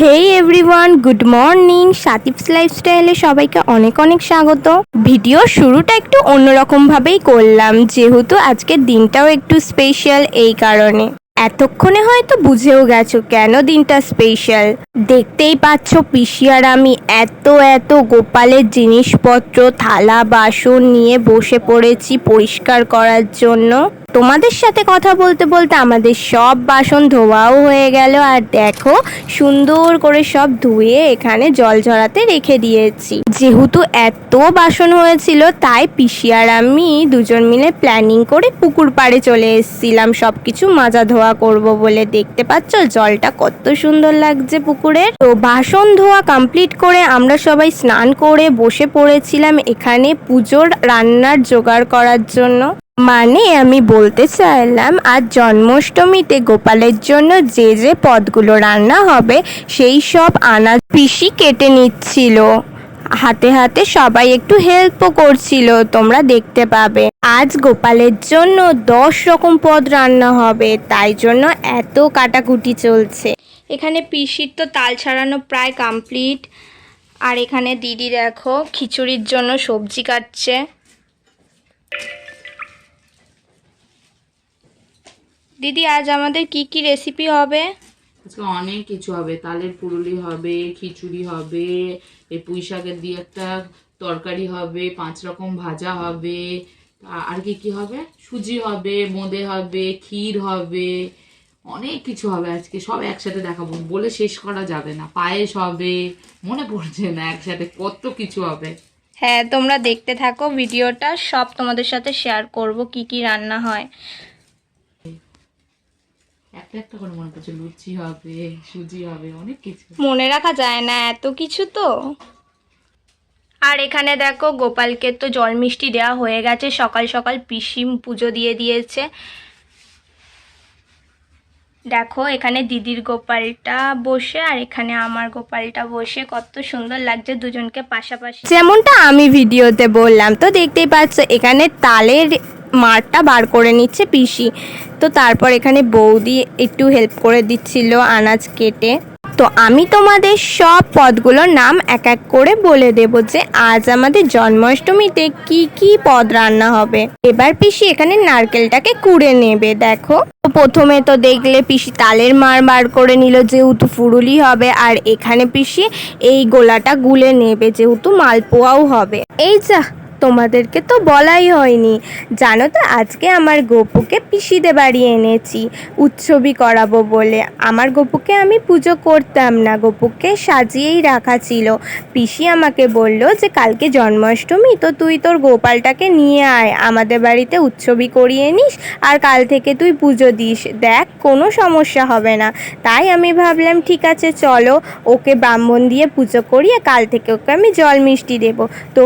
হেই everyone good morning সাতিপস লাইফস্টাইলে সবাইকে অনেক অনেক স্বাগত। ভিডিও শুরুটা একটু অন্যরকম ভাবেই করলাম, যেহেতু আজকের দিনটাও একটু স্পেশাল এই কারণে। এতক্ষণে হয়তো বুঝেও গেছো কেন দিনটা স্পেশাল দেখতেই পাচ্ছ পিসি আর আমি এত এত গোপালের জিনিসপত্র, থালা, বাসন নিয়ে বসে পড়েছি পরিষ্কার করার জন্য। তোমাদের সাথে কথা বলতে বলতে আমাদের সব বাসন ধোয়াও হয়ে গেল, আর দেখো সুন্দর করে সব ধুয়ে এখানে জল ঝরাতে রেখে দিয়েছি। যেহেতু এত বাসন হয়েছিল, তাই পিসি আর আমি দুজন মিলে প্ল্যানিং করে পুকুর পাড়ে চলে এসেছিলাম। সব কিছু মাজা ধোয়া করব বলে দেখতে পাচ্ছ, জলটা কত সুন্দর লাগছে পুকুরের। তো বাসন ধোয়া কমপ্লিট করে আমরা সবাই স্নান করে বসে পড়েছিলাম এখানে পুজোর রান্নার জোগাড় করার জন্য। মানে আমি বলতে চাইলাম, আজ জন্মাষ্টমীতে গোপালের জন্য যে যে পদগুলো রান্না হবে, সেই সব আনাজ পিসি কেটে নিচ্ছিল। হাতে হাতে সবাই একটু হেল্পও করছিল, তোমরা দেখতে পাবে। আজ গোপালের জন্য দশ রকম পদ রান্না হবে, তাই জন্য এত কাটাকুটি চলছে। এখানে পিসির তো তাল ছাড়ানো প্রায় কমপ্লিট আর এখানে দিদি দেখো, খিচুড়ির জন্য সবজি কাটছে। দিদি আজ আমাদের কি কি রেসিপি হবে? আজকে অনেক কিছু হবে। তালের পুরুলি হবে খিচুড়ি হবে এই পুঁই শাকের দিয়ে একটা তরকারি হবে পাঁচ রকম ভাজা হবে আর কি কি হবে? সুজি হবে বোঁদে হবে ক্ষীর হবে অনেক কিছু হবে আজকে। সব একসাথে দেখাবো। বলে শেষ করা যাবে না। পায়েস হবে মনে পড়ছে না একসাথে কত কিছু হবে। হ্যাঁ তোমরা দেখতে থাকো ভিডিওটা। সব তোমাদের সাথে শেয়ার করব কি কি রান্না হয়। একটা একটা করে মনে পড়ছে, লুচি হবে, সুজি হবে, অনেক কিছু। মনে রাখা যায় না এত কিছু তো। আর এখানে দেখো, গোপালকে তো জল মিষ্টি দেওয়া হয়ে গেছে, সকাল সকাল পিসিম পুজো দিয়ে দিয়েছে। দেখো, এখানে দিদির গোপালটা বসে আর এখানে আমার গোপালটা বসে, কত সুন্দর লাগছে দুজনকে পাশাপাশি। যেমনটা আমি ভিডিওতে বললাম, তো দেখতেই পাচ্ছ, এখানে তালের মারটা বার করে নিচ্ছে পিসি। তো তারপর এখানে বৌদি একটু হেল্প করে দিচ্ছিল আনাজ কেটে। তো আমি তোমাদের সব পদগুলোর নাম এক এক করে বলে দেব যে আজ আমাদের জন্মাষ্টমীতে কি কি পদ রান্না হবে। এবার পিসি এখানে নারকেলটাকে কুড়ে নেবে, দেখো। প্রথমে তো দেখলে পিসি তালের মার বার করে নিল, যেহেতু ফুরুলি হবে, আর এখানে পিসি এই গোলাটা গুলে নেবে, যেহেতু মালপোয়াও হবে। এই যা তোমাদেরকে তো বলাই হয়নি। জানো তো, আজকে আমার গপুকে পিসিতে বাড়ি এনেছি, উৎসবই করাবো বলে। আমার গপুকে আমি পুজো করতাম না গপুকে সাজিয়েই রাখা ছিল। পিসি আমাকে বলল যে, কালকে জন্মাষ্টমী, তো তুই তোর গোপালটাকে নিয়ে আয়। আমাদের বাড়িতে উৎসবই করিয়ে নিস আর কাল থেকে তুই পুজো দিস। দেখ, কোনো সমস্যা হবে না। তাই আমি ভাবলাম, ঠিক আছে, চলো, ওকে ব্রাহ্মণ দিয়ে পুজো করিয়ে কাল থেকে ওকে আমি জল মিষ্টি দেবো। তো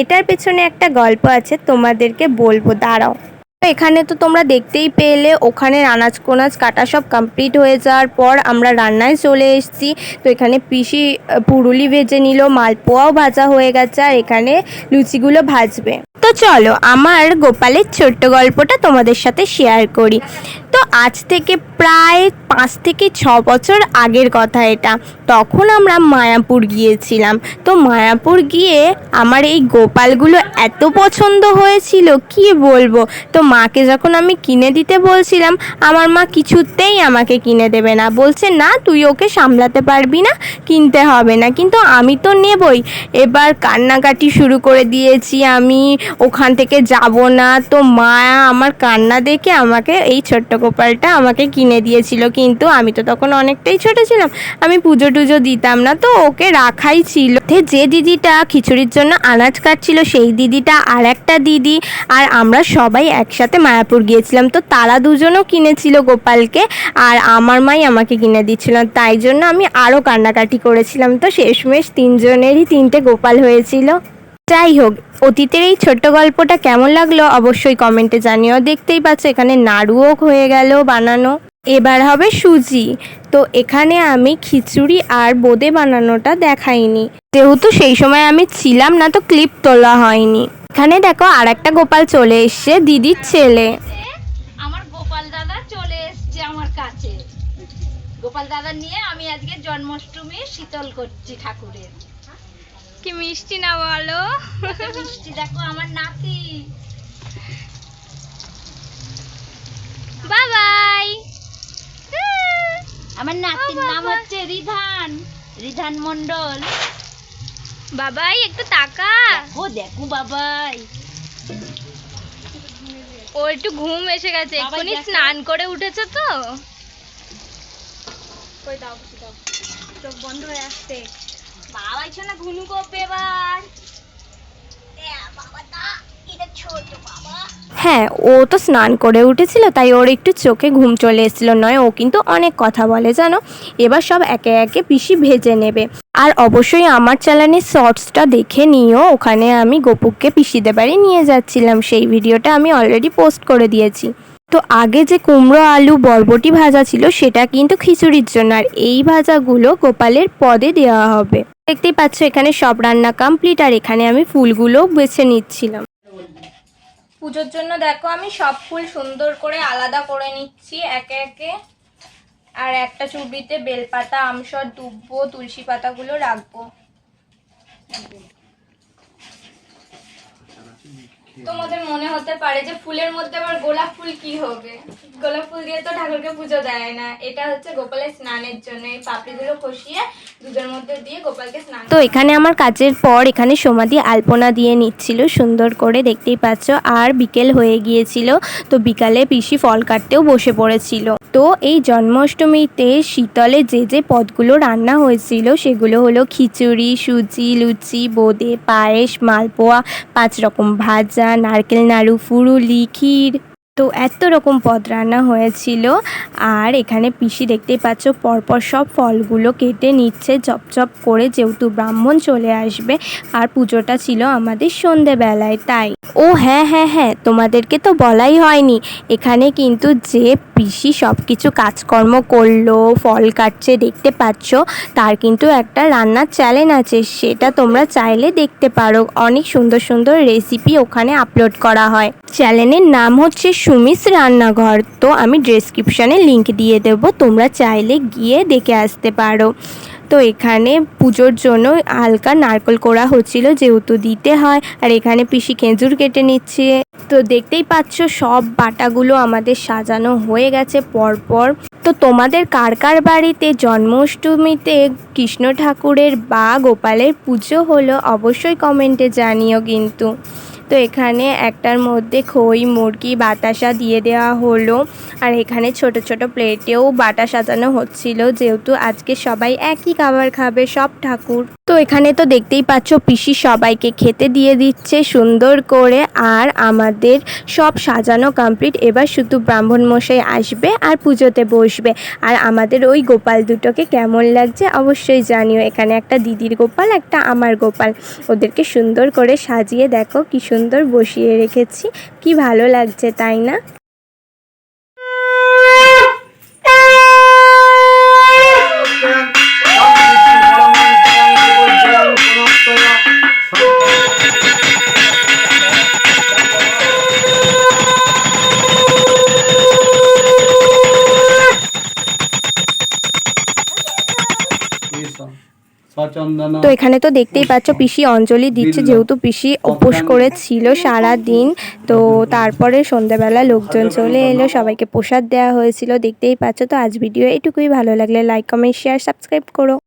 এটার পেছনে একটা গল্প আছে, তোমাদেরকে বলব, দাঁড়াও। এখানে তো তোমরা দেখতেই পেলে, ওখানে আনাজ কোনাজ কাটা সব কমপ্লিট হয়ে যাওয়ার পর আমরা রান্নায় চলে এসেছি। তো এখানে পিসি পুরুলি ভেজে নিল, মালপোয়াও ভাজা হয়ে গেছে, আর এখানে লুচিগুলো ভাজবে। তো চলো, আমার গোপালের ছোট্ট গল্পটা তোমাদের সাথে শেয়ার করি। তো আজ থেকে প্রায় পাঁচ থেকে ছ বছর আগের কথা এটা। তখন আমরা মায়াপুর গিয়েছিলাম। তো মায়াপুর গিয়ে আমার এই গোপালগুলো এত পছন্দ হয়েছিল, কি বলব? তো মাকে যখন আমি কিনে দিতে বলছিলাম, আমার মা কিছুতেই আমাকে কিনে দেবে না। বলছে, না, তুই ওকে সামলাতে পারবি না, কিনতে হবে না। কিন্তু আমি তো নেবই। এবার কান্নাকাটি শুরু করে দিয়েছি আমি, ওখান থেকে যাব না। তো মা আমার কান্না দেখে আমাকে এই ছোট্ট গোপালটা আমাকে কিনে দিয়েছিল। কিন্তু আমি তো তখন অনেকটাই ছোট ছিলাম। আমি পুজো টুজো দিতাম না, তো ওকে রাখাই ছিল। যে দিদিটা খিচুড়ির জন্য আনাজ কাটছিল, সেই দিদিটা আর একটা দিদি। আর আমরা সবাই একসাথে মায়াপুর গিয়েছিলাম। তো তারা দুজনও কিনেছিল গোপালকে, আর আমার মাই আমাকে কিনে দিচ্ছিল। তাই জন্য আমি আরও কান্নাকাটি করেছিলাম। তো শেষমেশ তিনজনেরই তিনটে গোপাল হয়েছিল। যাই হোক, অতীতের এই ছোট্ট গল্পটা কেমন লাগল অবশ্যই কমেন্টে জানিও। দেখতেই পাচ্ছ, এখানে নাড়ুও হয়ে গেল বানানো। এবার হবে সুজি। তো এখানে আমি খিচুড়ি আর বোঁদে বানানোটা দেখাইনি। যেহেতু সেই সময় আমি ছিলাম না তো ক্লিপ তোলা হয়নি। এখানে দেখো আর একটা গোপাল চলে এসছে দিদির ছেলে। আমার গোপাল দাদা চলে এসছে আমার কাছে। গোপাল দাদা নিয়ে আমি আজকে জন্মাষ্টমী শীতল করছি ঠাকুরের। কি মিষ্টি না বলো? মিষ্টি দেখো আমার নাতি। বাবাই আমার নাতির নাম হচ্ছে রিধান রিধান মন্ডল বাবাই একটু তাকা। ও দেখো বাবাই। ও একটু ঘুম এসে গেছে এক্ষুনি স্নান করে উঠেছে তো। কই দাও দাও। চোখ বন্ধ হয়ে আসছে। বাবাই শোনা ঘুনু করবে এবার। হ্যাঁ ও তো স্নান করে উঠেছিল, তাই ওর একটু চোখে ঘুম চলে এসেছিল, নয়, ও কিন্তু অনেক কথা বলে, জানো? এবার সব একে একে পিসি ভেজে নেবে। আর অবশ্যই আমার চ্যানেলের শর্টসটা দেখে নিও, ওখানে আমি গোপুককে পিসিদের বাড়ি নিয়ে যাচ্ছিলাম, সেই ভিডিওটা আমি অলরেডি পোস্ট করে দিয়েছি। তো আগে যে কুমড়ো, আলু, বরবটি ভাজা ছিল, সেটা কিন্তু খিচুড়ির জন্য, আর এই ভাজাগুলো গোপালের পদে দেওয়া হবে। দেখতেই পাচ্ছ, এখানে সব রান্না কমপ্লিট আর এখানে আমি ফুলগুলো বেছে নিচ্ছিলাম। পুজোর জন্য দেখো আমি সব ফুল সুন্দর করে আলাদা করে নিচ্ছি, একে একে। আর একটা চুবড়িতে বেলপাতা, আমসর, দুব্ব, তুলসী পাতাগুলো রাখব। তোমাদের মনে হতে পারে যে ফুলের মধ্যে আবার গোলাপ ফুল কি হবে? গোলাপ ফুল দিয়ে তো ঠাকুরকে পুজো দেয় না। এটা হচ্ছে গোপালের স্নানের জন্য। এই পাপড়িগুলো খসিয়ে দুধের মধ্যে দিয়ে গোপালকে স্নান তো এখানে আমার কাজের পর এখানে সমাধি আলপনা দিয়ে নিচ্ছিল সুন্দর করে দেখতেই পাচ্ছ। আর বিকেল হয়ে গিয়েছিল তো বিকালে পিসি ফল কাটতেও বসে পড়েছিল। তো এই জন্মাষ্টমীতে শীতলে যে যে পদগুলো রান্না হয়েছিল সেগুলো হলো খিচুড়ি সুজি লুচি বোঁদে পায়েস মালপোয়া পাঁচ রকম ভাজা নারকেল নাড়ু ফুরুলি ক্ষীর তো এত রকম পদ রান্না হয়েছিল। আর এখানে পিসি দেখতেই পাচ্ছ, পরপর সব ফলগুলো কেটে নিচ্ছে, চপ করে যেহেতু ব্রাহ্মণ চলে আসবে আর পুজোটা ছিল আমাদের সন্ধেবেলায়, তাই। ও হ্যাঁ হ্যাঁ হ্যাঁ তোমাদেরকে তো বলাই হয়নি। এখানে কিন্তু যে পিসি সব কিছু কাজকর্ম করল, ফল কাটছে, দেখতে পাচ্ছ, তার কিন্তু একটা রান্নার চ্যানেল আছে, সেটা তোমরা চাইলে দেখতে পারো। অনেক সুন্দর সুন্দর রেসিপি ওখানে আপলোড করা হয়। চ্যানেলের নাম হচ্ছে সুমিস রান্নাঘর। তো আমি ডেসক্রিপশানে লিংক দিয়ে দেব, তোমরা চাইলে গিয়ে দেখে আসতে পারো। তো এখানে পুজোর জন্য হালকা নারকল করা হচ্ছিল যেহেতু দিতে হয়, আর এখানে পিসি খেজুর কেটে নিচ্ছে। তো দেখতেই পাচ্ছ, সব বাটাগুলো আমাদের সাজানো হয়ে গেছে পরপর। তো তোমাদের কার কার বাড়িতে জন্মাষ্টমীতে কৃষ্ণ ঠাকুরের বা গোপালের পুজো হলো, অবশ্যই কমেন্টে জানিও কিন্তু। তো এখানে একটার মধ্যে খই, মুরগি, বাতাসা দিয়ে দেওয়া হলো। আর এখানে ছোট ছোট প্লেটেও বাটা সাজানো হচ্ছিল, যেহেতু আজকে সবাই একই খাবার খাবে, সব ঠাকুর। তো এখানে তো দেখতেই পাচ্ছ, পিসি সবাইকে খেতে দিয়ে দিচ্ছে সুন্দর করে। আর আমাদের সব সাজানো কমপ্লিট এবার শুধু ব্রাহ্মণ মশাই আসবে আর পুজোতে বসবে। আর আমাদের ওই গোপাল দুটোকে কেমন লাগছে অবশ্যই জানিও। এখানে একটা দিদির গোপাল, একটা আমার গোপাল। ওদেরকে সুন্দর করে সাজিয়ে দেখো, কি সুন্দর বসিয়ে রেখেছি। কি ভালো লাগছে তাই না? তো এখানে তো দেখতেই পাচ্ছ পিসি অঞ্জলি দিচ্ছে যেহেতু পিসি উপোস করেছিল সারা দিন তো তারপরে সন্ধ্যাবেলা লোকজন চলে এলো সবাইকে প্রসাদ দেওয়া হয়েছিল দেখতেই পাচ্ছ। তো আজ ভিডিও এটুকুই ভালো লাগলে লাইক কমেন্ট শেয়ার সাবস্ক্রাইব করো।